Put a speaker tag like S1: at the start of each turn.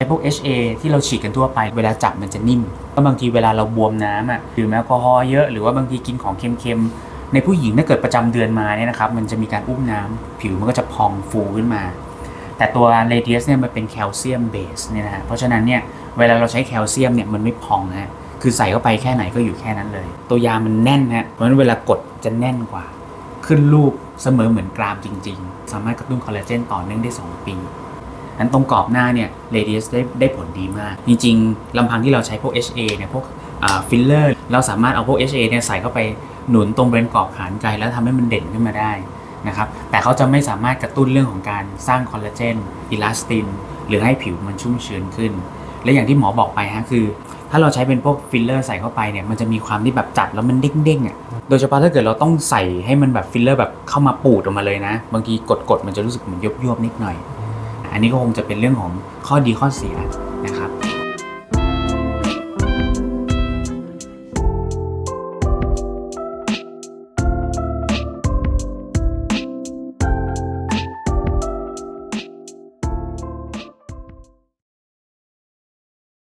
S1: ไอพวก HA ที่เราฉีดกันทั่วไปเวลาจับมันจะนิ่มก็บางทีเวลาเราบวมน้ำอะดื่มแอลกอฮอล์เยอะหรือว่าบางทีกินของเค็มๆ ในผู้หญิงถ้าเกิดประจำเดือนมาเนี่ยนะครับมันจะมีการอุ้มน้ำผิวมันก็จะพองฟูขึ้นมา แต่ตัว Radius เนี่ยมันเป็นแคลเซียมเบสเนี่ยนะฮะเพราะฉะนั้นเนี่ยเวลาเราใช้แคลเซียมเนี่ยมันไม่พองนะฮะคือใส่เข้าไปแค่ไหนก็อยู่แค่นั้นเลย ตัวยามันแน่นฮะเพราะฉะนั้นเวลากดจะแน่นกว่า ขึ้นลูกเสมอเหมือนกรามจริง ๆ สามารถกระตุ้นคอลลาเจนต่อเนื่องได้ 2 ปี นั้นตรงกรอบหน้าเนี่ย Radius ได้ได้ผลดีมาก จริงๆลำพังที่เราใช้พวก HA เนี่ยพวกฟิลเลอร์เราสามารถเอาพวก HA เนี่ยใส่เข้าไปหนุนตรงบริเวณกรอบขานไกลแล้วทำให้มันเด่นขึ้นมาได้นะครับแต่เขาจะไม่สามารถกระตุ้นเรื่องของการสร้างคอลลาเจนอิลาสตินหรือให้ผิวมันชุ่มชื้นขึ้น และอย่างที่หมอบอกไปฮะคือ ถ้าเราใช้เป็นพวกฟิลเลอร์ใส่เข้าไปเนี่ยมันจะมีความที่แบบจัดแล้วมันเด้งๆอะโดยเฉพาะถ้าเกิดเราต้องใส่ให้มันแบบฟิลเลอร์แบบเข้ามาปูดออกมาเลยนะ บางทีกดๆมันจะรู้สึกเหมือนยุบๆนิดหน่อย อันนี้ก็คงจะเป็นเรื่องของข้อดีข้อเสีย